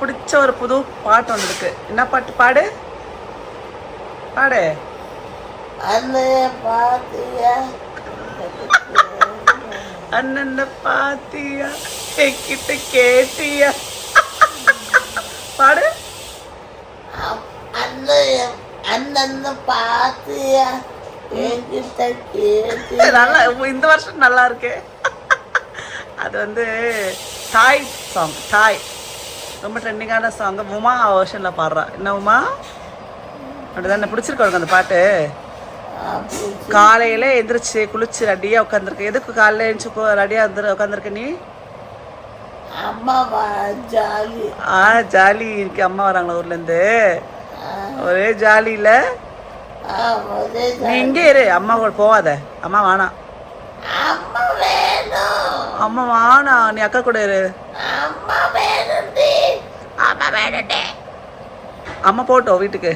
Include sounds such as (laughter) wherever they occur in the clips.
பிடிச்ச ஒரு புது பாட்டு வந்திருக்கு. என்ன பாட்டு? பாடு. பாடு. அண்ணன் பாத்தியா? என்கிட்ட கேட்டியா? பாடு. அண்ணன் பாத்தியா? நல்லா இந்த வருஷம் நல்லா இருக்கு. அது வந்து தாய் சாங் தாய். ரொம்ப ட்ரெண்டிங்கான சாங் உமா வருஷனில் பாடுறா. என்ன உமா? அப்படிதான் பிடிச்சிருக்க உனக்கு அந்த பாட்டு? காலையில எந்திரிச்சு குளிச்சு ரெடியாக உட்காந்துருக்க எதுக்கு காலையில எழுந்துச்சு ரெடியாக வந்து உட்காந்துருக்க நீ? ஜாலி. ஆ ஜாலி இருக்கு. அம்மா வராங்களா ஊர்லேருந்து ஒரே ஜாலியில் நீ. இங்கே இரு. அம்மா கூட போகாத அம்மா வேணாம் அம்மா வேணும். அம்மா வேணாம் நீ அக்கா கூட இரு. அம்மா அம்மா வேணும்டி அம்மா போட்டோம் வீட்டுக்கு.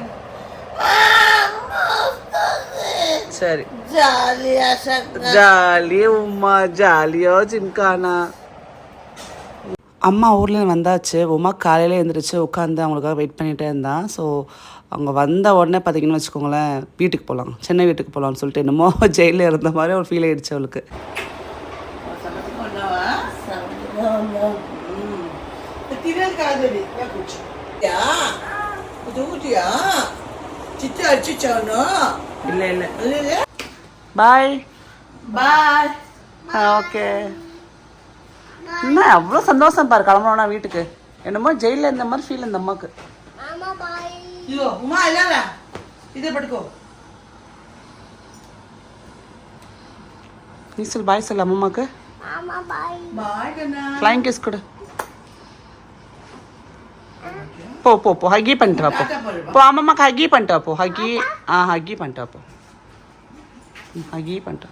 சரி. ஜாலியா உமா ஜாலியோ ஜிம்கானா. அம்மா ஊர்லேருந்து வந்தாச்சு. உமா காலையில் எழுந்திரிச்சு உட்காந்து அவங்களுக்காக வெயிட் பண்ணிகிட்டே இருந்தான். ஸோ அவங்க வந்த உடனே பார்த்தீங்கன்னு வச்சுக்கோங்களேன் வீட்டுக்கு போகலாம் சென்னை வீட்டுக்கு போகலாம்னு சொல்லிட்டு என்னமோ (laughs) ஜெயிலில் இருந்த மாதிரி ஒரு ஃபீல் ஆயிடுச்சு அவளுக்கு. மாதவி என் குச்சி யா புது குட்டியா சித்து அடிச்சுச்சானோ இல்லை இல்லை இல்லை பாய் பாய் ஓகே என்ன அவ்வளோ சந்தோஷம் பாரு கிளம்பணும்னா வீட்டுக்கு என்னமோ ஜெயிலில் இருந்த மாதிரி ஃபீல் இந்த அம்மாக்கு ஐயோ உமா இல்லாத இதை படுக்கோ நீ சொல் பாய் சொல் அம்மாக்கு ஃப்ளைங் கிஸ் கொடு போ போ போ ஹக்கி பண்ணிட்டு வா போ போ அம்மாக்கு ஹக்கி பண்ணிட்டு வா போ ஹக்கி ஆ ஹக்கி பண்ணிட்டு வா போ ம், ஹக்கி பண்ணிட்டு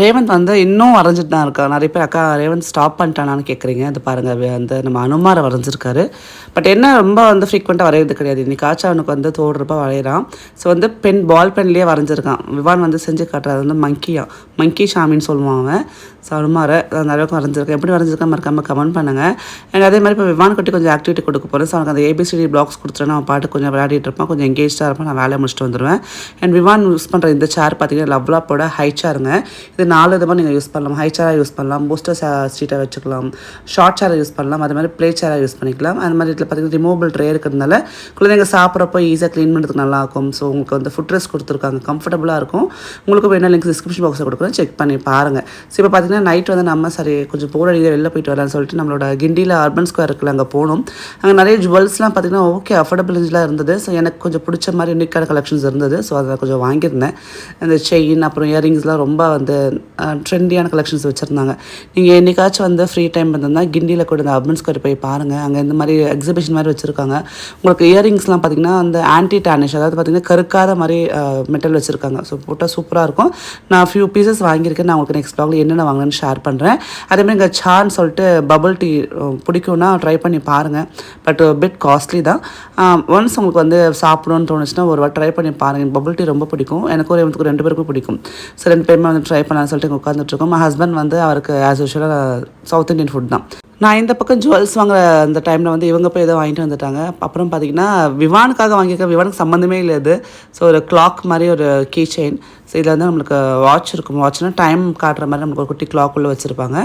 Revanth வந்து இன்னும் வரைஞ்சிட்டு தான் இருக்கா நிறைய பேர் அக்கா ரேவந்த் ஸ்டாப் பண்ணிட்டானான்னு கேட்குறீங்க அது பாருங்கள் அந்த வந்து நம்ம அனுமாரை வரைஞ்சிருக்காரு. பட் என்ன ரொம்ப வந்து ஃப்ரீக்வெண்ட்டாக வரைகிறது கிடையாது. இன்னைக்காச்சும் அவனுக்கு வந்து தோடுறப்ப வரைகிறான் ஸோ வந்து பென் பால் பென்லேயே வரைஞ்சிருக்கான். விவான் வந்து செஞ்சு காட்டுறது வந்து மங்கியா மங்கி ஷாமின்னு சொல்லுவான் அவன். ஸோ அனுமாரை அந்த அளவுக்கு வரைஞ்சிருக்கேன் எப்படி வரைஞ்சிருக்கேன் மறக்காமல் கமெண்ட் பண்ணுங்கள் எனக்கு அதே மாதிரி இப்போ விவான் குட்டி கொஞ்சம் ஆக்டிவிட்டி கொடுக்க போகிறேன் ஸோ அவனுக்கு அந்த ஏபிசிடி பிளாக்ஸ் கொடுத்துட்டேன் அவன் பாட்டு கொஞ்சம் விளையாடிட்டு இருப்பான். கொஞ்சம் எங்கேஜாக இருப்பான். நான் வேலையை முடிச்சுட்டு வந்துடுவேன் அண்ட் விவான் யூஸ் பண்ணுற இந்த சேர் பார்த்தீங்கன்னா லவ்லாப்போட ஹை சேருங்க இது நாலு விதமாக நீங்கள் யூஸ் பண்ணலாம். ஹை சேராக யூஸ் பண்ணலாம். பூஸ்டர் சீட்டாக வச்சுக்கலாம். ஷார்ட் சேராக யூஸ் பண்ணலாம். அது மாதிரி ப்ளே சேராக யூஸ் பண்ணிக்கலாம். அது மாதிரி இதில் பார்த்தீங்கன்னா ரிமூவபிள் ட்ரே இருக்கிறதுனால குழந்தைங்க சாப்பிட்றப்போ ஈஸியாக க்ளீன் பண்ணுறதுக்கு நல்லாயிருக்கும். ஸோ உங்களுக்கு வந்து ஃபுட் ரெஸ்ட் கொடுத்துருக்காங்க. கம்ஃபர்டபுளாக இருக்கும். உங்களுக்கு வேணால் லிங்க் டிஸ்கிரிப்ஷன் பாக்ஸில் கொடுக்குறேன். செக் பண்ணி பாருங்கள் ஸோ இப்போ பார்த்தீங்கன்னா நைட் வந்து நம்ம சரி கொஞ்சம் போர் அடிக்க வெளில போயிட்டு வரலாம்னு சொல்லிட்டு நம்மளோட கிண்டியில் அர்பன் ஸ்கொயர் இருக்குல்ல அங்கே போனோம். அங்கே நிறைய ஜுவல்ஸ்லாம் பார்த்தீங்கன்னா ஓகே அஃபோர்டபுள் ரேஞ்சில் இருந்தது. ஸோ எனக்கு கொஞ்சம் பிடிச்ச மாதிரி யூனிக்கான கலெக்ஷன்ஸ் இருந்தது. ஸோ அதை கொஞ்சம் வாங்கியிருந்தேன். அந்த செயின் அப்புறம் இயரிங்ஸ்லாம் ரொம்ப வந்து ட்ரெண்டியான கலெக்ஷன்ஸ் வச்சுருந்தாங்க. நீங்கள் என்றைக்காச்சும் வந்து ஃப்ரீ டைம் இருந்ததுன்னா கிண்டியில் கூட இந்த அப்மன் ஸ்கொயர் போய் பாருங்கள் அங்கே இந்த மாதிரி எக்ஸிபிஷன் மாதிரி வச்சுருக்காங்க. உங்களுக்கு இயரிங்ஸ்லாம் பார்த்தீங்கன்னா அந்த ஆன்டி டேனிஷ் அதாவது பார்த்தீங்கன்னா கருக்காத மாதிரி மெட்டல் வச்சுருக்காங்க. ஸோ போட்டால் சூப்பராக இருக்கும். நான் ஃபியூ பீசஸ் வாங்கியிருக்கேன். நான் உங்களுக்கு நெக்ஸ்ட் ப்ளாகில் என்னென்ன வாங்கினேன்னு ஷேர் பண்ணுறேன் அதே மாதிரி இங்கே சான்னு சொல்லிட்டு பபுள் டீ பிடிக்கும்னா ட்ரை பண்ணி பாருங்கள் பட் பிட் காஸ்ட்லி தான். ஒன்ஸ் உங்களுக்கு வந்து சாப்பிடணும்னு தோணுச்சுன்னா ஒரு வாட்டி ட்ரை பண்ணி பாருங்கள் பபுள் டீ ரொம்ப பிடிக்கும். எனக்கும் எனக்கு ரெண்டு பேருக்கும் பிடிக்கும். ஸோ ரெண்டு பேருமே வந்து ட்ரை பண்ணலாம்னு சொல்லிட்டு இங்கே உட்காந்துட்ருக்கோம் ஹஸ்பண்ட் ஹஸ்பண்ட் வந்து அவருக்கு ஆஸ் யூஷுவலாக சவுத் இண்டியன் ஃபுட் தான். நான் இந்த பக்கம் ஜுவல்ஸ் வாங்குற அந்த டைமில் வந்து இவங்க போய் ஏதோ வாங்கிட்டு வந்துட்டாங்க. அப்புறம் பார்த்தீங்கன்னா விவானுக்காக வாங்கியிருக்கேன் விவானுக்கு சம்மந்தமே இல்லை இது. ஸோ ஒரு கிளாக் மாதிரி ஒரு கீ செயின் ஸோ இதில் வந்து நம்மளுக்கு வாட்ச் இருக்கும். வாட்ச்னால் டைம் காட்டுற மாதிரி நம்மளுக்கு ஒரு குட்டி கிளாக் வச்சுருப்பாங்க.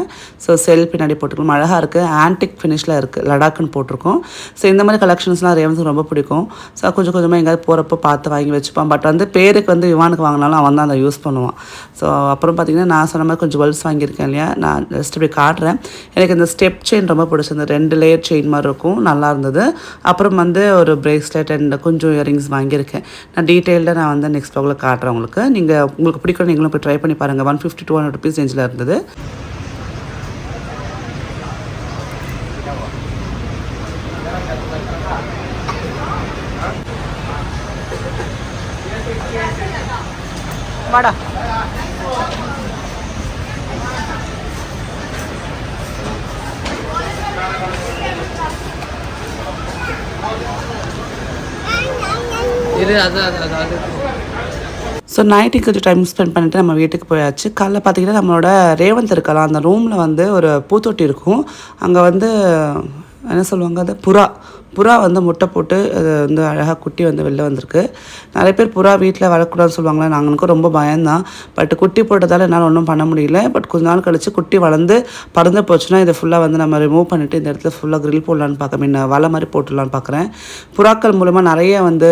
ஸோ செல் பின்னாடி போட்டுருக்கோம் அழகாக இருக்குது ஆன்டிக் ஃபினிஷில் இருக்குது லடாக்குன்னு போட்டிருக்கோம். ஸோ இந்த மாதிரி கலெக்ஷன்ஸ்லாம் ரேவன்ஸுக்கு ரொம்ப பிடிக்கும். ஸோ கொஞ்சம் கொஞ்சமாக எங்கேயாவது போகிறப்ப பார்த்து வாங்கி வச்சுப்பான் பட் வந்து பேருக்கு வந்து விவானுக்கு வாங்கினாலும் அவன் தான் அதை யூஸ் பண்ணுவான். ஸோ அப்புறம் பார்த்திங்கன்னா நான் சொன்ன மாதிரி கொஞ்சம் ஜுவல்ஸ் வாங்கியிருக்கேன் இல்லையா? நான் ஜஸ்ட் இப்படி காட்டுறேன். எனக்கு இந்த ஸ்டெப் செயின் ரொம்ப பிடிச்சிருந்தது. ரெண்டு லேயர் செயின் மாதிரி இருக்கும். நல்லா இருந்தது. அப்புறம் வந்து ஒரு பிரேஸ்லெட் அண்ட் கொஞ்சம் இயரிங்ஸ் வாங்கியிருக்கேன். நான் டீட்டெயில்டாக நான் வந்து நெக்ஸ்ட் ப்ளாகில் காட்டுறேன் உங்களுக்கு. நீங்கள் உங்களுக்கு பிடிக்கணும் நீங்களும் போய் ட்ரை பண்ணி பாருங்கள் one fifty two hundred rupees ரேஞ்சில் இருந்தது. வாடா. இது அது அது அது அது. ஸோ நைட்டுக்கு கொஞ்சம் டைம் ஸ்பெண்ட் பண்ணிவிட்டு நம்ம வீட்டுக்கு போயாச்சு. காலைல பார்த்தீங்கன்னா நம்மளோட ரேவந்த் இருக்கலாம். அந்த ரூமில் வந்து ஒரு பூத்தொட்டி இருக்கும். அங்கே வந்து என்ன சொல்லுவாங்க அது? புறா. புறா வந்து முட்டை போட்டு அது வந்து அழகாக குட்டி வந்து வெளில வந்திருக்கு. நிறைய பேர் புறா வீட்டில் வளர்க்கூடாதுன்னு சொல்லுவாங்களே நாங்களுக்கும் ரொம்ப பயம்தான். பட் குட்டி போட்டதால் என்னால் ஒன்றும் பண்ண முடியல. பட் கொஞ்ச நாள் கழித்து குட்டி வளர்ந்து பறந்து போச்சுன்னா இதை ஃபுல்லாக வந்து நம்ம ரிமூவ் பண்ணிவிட்டு இந்த இடத்துல ஃபுல்லாக க்ரில் போடலான்னு பார்க்க மீன் வலை மாதிரி போட்டுடலான்னு பார்க்குறேன் புறாக்கள் மூலமாக நிறைய வந்து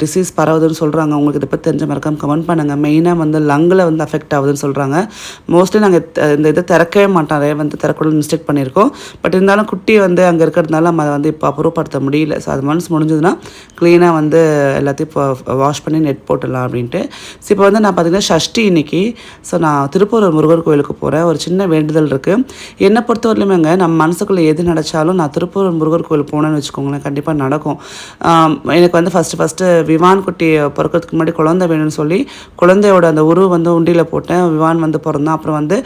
டிசீஸ் பரவுதுன்னு சொல்கிறாங்க உங்களுக்கு இதை பற்றி தெரிஞ்ச மறக்காம கமெண்ட் பண்ணுங்கள் மெயினாக வந்து லங்கில் வந்து அஃபெக்ட் ஆகுதுன்னு சொல்கிறாங்க மோஸ்ட்லி நாங்கள் இந்த இதை திறக்கவே மாட்டோம். நிறைய வந்து திறக்கூட மிஸ்டேக் பண்ணியிருக்கோம். பட் இருந்தாலும் குட்டி வந்து அங்கே இருக்கிறதுனால நம்ம அதை வந்து இப்போ அப்புறப்படுத்த முடியல. ஸோ அது மனசு முடிஞ்சதுன்னா க்ளீனாக வந்து எல்லாத்தையும் இப்போ வாஷ் பண்ணி நெட் போட்டுடலாம் அப்படின்ட்டு. ஸோ இப்போ வந்து நான் பார்த்தீங்கன்னா ஷஷ்டி இன்னைக்கு. ஸோ நான் திருப்பூர் முருகர் கோயிலுக்கு போகிறேன் ஒரு சின்ன வேண்டுதல் இருக்குது என்னை பொறுத்தவரையிலுமேங்க நம்ம மனசுக்குள்ளே எது நினச்சாலும் நான் திருப்பூர் முருகர் கோயில் போனேன்னு வச்சுக்கோங்களேன் கண்டிப்பாக நடக்கும். எனக்கு வந்து ஃபஸ்ட்டு ஃபஸ்ட்டு விவான் குட்டி பிறக்கிறதுக்கு முன்னாடி குழந்தை வேணும்னு சொல்லி குழந்தையோட அந்த உருவ வந்து உண்டியில் போட்டேன். விவான் வந்து பிறந்தான். அப்புறம் வந்து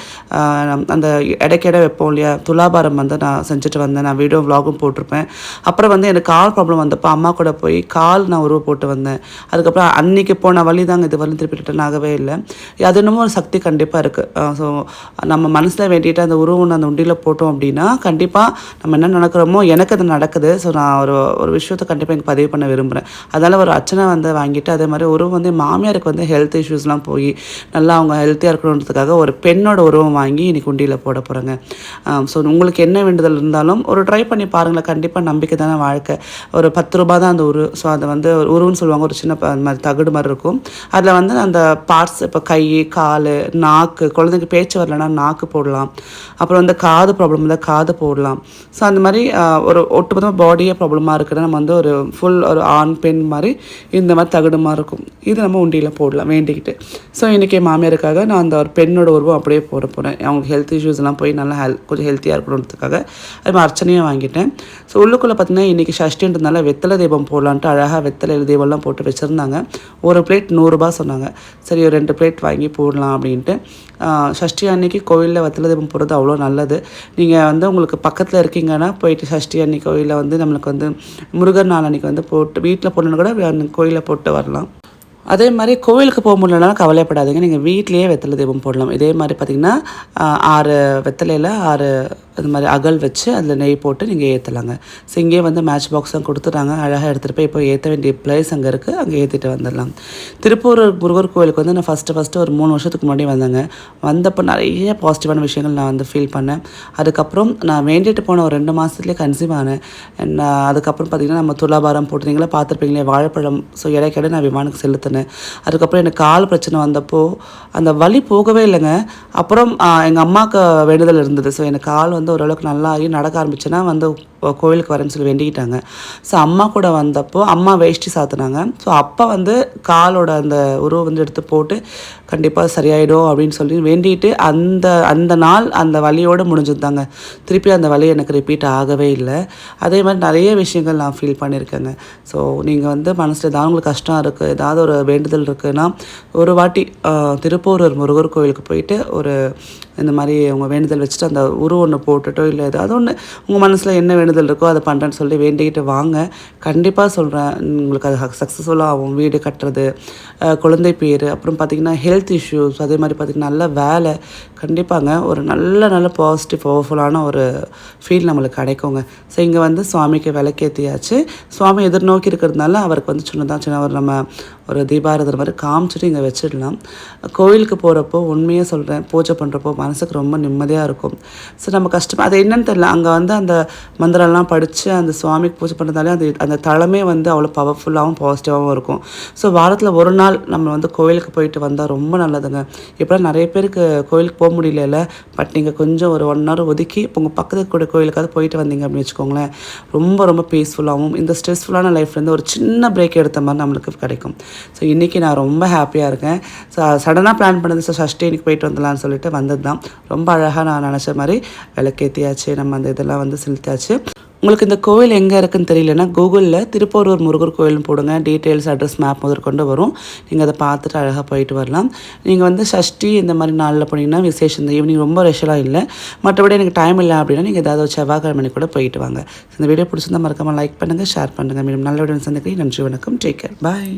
அந்த இடைக்கிட வைப்போம் இல்லையா துலாபாரம் வந்து நான் செஞ்சுட்டு வந்தேன். நான் வீடியோ vlogகும் போட்டிருப்பேன். அப்புறம் வந்து எனக்கு கால் ப்ராப்ளம் வந்தப்போ அம்மா கூட போய் கால் நான் உருவ போட்டு வந்தேன். அதுக்கப்புறம் அன்னைக்கு போன வழி தாங்க இது வரலும் திருப்பி ஆகவே இல்லை. அது இன்னமும் ஒரு சக்தி கண்டிப்பாக இருக்குது ஸோ நம்ம மனசில் வேண்டிட்டு அந்த உருவம் அந்த உண்டியில் போட்டோம் அப்படின்னா கண்டிப்பாக நம்ம என்ன நடக்கிறோமோ எனக்கு அது நடக்குது. ஸோ நான் ஒரு ஒரு விஷயத்தை கண்டிப்பாக எனக்கு பதிவு பண்ண விரும்புகிறேன் அதனால் ஒரு அர்ச்சனை வந்து வாங்கிட்டு அதே மாதிரி உருவம் வந்து மாமியாருக்கு வந்து ஹெல்த் இஷ்யூஸ்லாம் போய் நல்லா அவங்க ஹெல்த்தியாக இருக்கணுன்றதுக்காக ஒரு பெண்ணோட உருவம் வாங்கி இன்னைக்கு உண்டியில் போட போகிறேங்க ஸோ உங்களுக்கு என்ன வேண்டுதல் இருந்தாலும் ஒரு ட்ரை பண்ணி பாருங்களேன். கண்டிப்பாக நம்பிக்கை தானே வாழ்க்கை. ஒரு பத்து ரூபா தான் அந்த உரு ஸோ அதை வந்து ஒரு உருன்னு சொல்லுவாங்க. ஒரு சின்ன அந்த மாதிரி தகடு மாதிரி இருக்கும். அதில் வந்து அந்த பார்ட்ஸ் இப்போ கை கால் நாக்கு குழந்தைக்கு பேச்சு வரலன்னா நாக்கு போடலாம். அப்புறம் வந்து காது ப்ராப்ளம் இருந்தால் காது போடலாம். ஸோ அந்த மாதிரி ஒரு ஒட்டுமொத்தமாக பாடியே ப்ராப்ளமாக இருக்குன்னா நம்ம வந்து ஒரு ஃபுல் ஒரு ஆண் பெண் மாதிரி இந்த மாதிரி தகடு மாதிரி இருக்கும். இது நம்ம உண்டியில் போடலாம் வேண்டிக்கிட்டு. ஸோ இன்றைக்கி மாமியாருக்காக நான் அந்த ஒரு பெண்ணோட உருவம் அப்படியே போட போகிறேன் அவங்களுக்கு ஹெல்த் இஷ்யூஸ்லாம் போய் நல்லா ஹெல் கொஞ்சம் ஹெல்த்தியாக இருக்கணுன்றதுக்காக. அது மாதிரி அர்ச்சனையும் வாங்கிட்டேன். ஸோ உள்ளுக்குள்ளே பார்த்தீங்கன்னா இன்றைக்கி ஷஷ்டின்றதுனால வெத்தலை தீபம் போடலான்ட்டு அழகாக வெத்தலை தீபம்லாம் போட்டு வச்சுருந்தாங்க. ஒரு பிளேட் நூறுரூபா சொன்னாங்க. சரி ஒரு ரெண்டு பிளேட் வாங்கி போடலாம் அப்படின்ட்டு. ஷஷ்டி சஷ்டி அன்னைக்கு கோவிலில் வெத்தலை தீபம் போடுறது அவ்வளோ நல்லது. நீங்கள் வந்து உங்களுக்கு பக்கத்தில் இருக்கீங்கன்னா போயிட்டு சஷ்டி அன்னைக்கு கோயிலில் வந்து நம்மளுக்கு வந்து முருகர் நாள் அன்னைக்கு வந்து போட்டு வீட்டில் போடணுன்னு கூட கோயிலில் போட்டு வரலாம். அதே மாதிரி கோவிலுக்கு போக முடியலனாலும் கவலைப்படாதீங்க. நீங்கள் வீட்லேயே வெத்தலை தீபம் போடலாம். இதே மாதிரி பார்த்தீங்கன்னா ஆறு வெத்தலையில் ஆறு அது மாதிரி அகல் வச்சு அதில் நெய் போட்டு நீங்கள் ஏற்றலாங்க ஸோ இங்கேயே வந்து மேட்ச் பாக்ஸ் தான் கொடுத்துட்டாங்க. அழகாக எடுத்துகிட்டு போய் இப்போ ஏற்ற வேண்டிய பிளேஸ் அங்கே இருக்குது அங்கே ஏற்றிட்டு வந்துடலாம். திருப்பூர் முருகர் கோவிலுக்கு வந்து நான் ஃபஸ்ட்டு ஃபஸ்ட்டு ஒரு மூணு வருஷத்துக்கு முன்னாடி வந்தேங்க. வந்தப்போ நிறைய பாசிட்டிவான விஷயங்கள் நான் வந்து ஃபீல் பண்ணேன். அதுக்கப்புறம் நான் வேண்டிட்டு போன ஒரு ரெண்டு மாதத்துலேயே கன்சீவ் ஆனேன். And, அதுக்கப்புறம் பார்த்திங்கன்னா நம்ம துலாபாரம் போட்டிருந்தீங்களா? பார்த்துருப்பீங்களே வாழைப்பழம். ஸோ இடைக்கிட நான் விமானுக்கு செலுத்தினேன். அதுக்கப்புறம் எனக்கு கால் பிரச்சனை வந்தப்போ அந்த வலி போகவே இல்லைங்க. அப்புறம் எங்கள் அம்மாவுக்கு வேண்டுதல் இருந்தது. ஸோ எனக்கு கால் வந்து ஓரளவுக்கு நல்லா ஆகி நடக்க ஆரம்பிச்சுன்னா வந்து கோவிலுக்கு வரேன்னு சொல்லி வேண்டிக்கிட்டாங்க. ஸோ அம்மா கூட வந்தப்போ அம்மா வேஷ்டி சாத்துனாங்க. ஸோ அப்போ வந்து காலோட அந்த உருவை வந்து எடுத்து போட்டு கண்டிப்பாக சரியாயிடும் அப்படின்னு சொல்லி வேண்டிட்டு அந்த அந்த நாள் அந்த வலியோடு முடிஞ்சிருந்தாங்க திருப்பி அந்த வலி எனக்கு ரிப்பீட் ஆகவே இல்லை. அதே மாதிரி நிறைய விஷயங்கள் நான் ஃபீல் பண்ணியிருக்கேங்க. ஸோ நீங்கள் வந்து மனசில் ஏதாவது உங்களுக்கு கஷ்டம் இருக்குது ஏதாவது ஒரு வேண்டுதல் இருக்குன்னா ஒரு வாட்டி திருப்பூரூர் திருப்பூர் ஒரு முருகர் கோவிலுக்கு போயிட்டு ஒரு இந்த மாதிரி உங்கள் வேண்டுதல் வச்சுட்டு அந்த உரு ஒன்று போட்டுட்டோ இல்லை ஏதாவது ஒன்று உங்கள் மனசில் என்ன வேண்டுதல் இருக்கோ அதை பண்ணுறேன்னு சொல்லி வேண்டிக்கிட்டு வாங்க. கண்டிப்பாக சொல்கிறேன் உங்களுக்கு அது சக்ஸஸ்ஃபுல்லாக ஆகும். வீடு கட்டுறது குழந்தை பேர் அப்புறம் பார்த்திங்கன்னா ஹெல்த் இஷ்யூஸ் அதே மாதிரி பார்த்திங்கன்னா நல்ல வேலை. கண்டிப்பாங்க. ஒரு நல்ல நல்ல பாசிட்டிவ் பவர்ஃபுல்லான ஒரு ஃபீல் நம்மளுக்கு கிடைக்குங்க. ஸோ இங்கே வந்து சுவாமிக்கு விளக்கேற்றியாச்சு சுவாமி எதிர்நோக்கி இருக்கிறதுனால அவருக்கு வந்து சின்னதாக சின்ன ஒரு நம்ம ஒரு தீபாரதர் மாதிரி காமிச்சிட்டு இங்கே வச்சிடலாம். கோவிலுக்கு போகிறப்போ உண்மையாக சொல்கிறேன் பூஜை பண்ணுறப்போ மனசுக்கு ரொம்ப நிம்மதியாக இருக்கும். ஸோ நம்ம கஷ்டம் அது என்னன்னு தெரியல. அங்கே வந்து அந்த மந்திரம்லாம் படித்து அந்த சுவாமிக்கு பூஜை பண்ணுறதாலே அந்த அந்த தளமே வந்து அவ்வளோ பவர்ஃபுல்லாகவும் பாசிட்டிவாகவும் இருக்கும். ஸோ வாரத்தில் ஒரு நாள் நம்ம வந்து கோயிலுக்கு போயிட்டு வந்தால் ரொம்ப நல்லதுங்க. இப்போலாம் நிறைய பேருக்கு கோயிலுக்கு போக முடியல பட் நீங்கள் கொஞ்சம் ஒரு ஒன் ஹவர் ஒதுக்கி இப்போ உங்கள் பக்கத்துக்கு கூட கோயிலுக்காவது போயிட்டு வந்தீங்க அப்படின்னு வச்சுக்கோங்களேன் ரொம்ப ரொம்ப பீஸ்ஃபுல்லாகவும் இந்த ஸ்ட்ரெஸ்ஃபுல்லான லைஃப்லேருந்து ஒரு சின்ன பிரேக் எடுத்த மாதிரி நம்மளுக்கு கிடைக்கும். ஸோ இன்றைக்கி நான் ரொம்ப ஹாப்பியாக இருக்கேன். ஸோ சடனாக பிளான் பண்ணது ஸோ சஷ்டி இன்னைக்கு போயிட்டு வந்துடலாம்னு சொல்லிட்டு வந்தது தான் ரொம்ப அழகாக நான் நினச்ச மாதிரி விளக்கேற்றியாச்சு நம்ம அந்த இதெல்லாம் வந்து செலுத்தாச்சு உங்களுக்கு இந்த கோவில் எங்கே இருக்குன்னு தெரியலனா கூகுளில் திருப்போரூர் முருகர் கோயில்னு போடுங்க. டீட்டெயில்ஸ் அட்ரஸ் மேப் முதற்கொண்டு வரும். நீங்கள் அதை பார்த்துட்டு அழகாக போயிட்டு வரலாம். நீங்கள் வந்து சஷ்டி இந்த மாதிரி நாளில் போனீங்கன்னா விசேஷம் இந்த ஈவினிங் ரொம்ப ரெஷலாக இல்லை. மற்றபடி எனக்கு டைம் இல்லை அப்படின்னா நீங்கள் ஏதாவது ஒரு செவ்வாய்க்கிழமை கூட போயிட்டு வாங்க. இந்த வீடியோ பிடிச்சிருந்தா மறக்காமல் லைக் பண்ணுங்கள் ஷேர் பண்ணுங்கள் மீண்டும் நல்ல வீடியோ சந்திக்கிறேன். நன்றி வணக்கம். Take care bye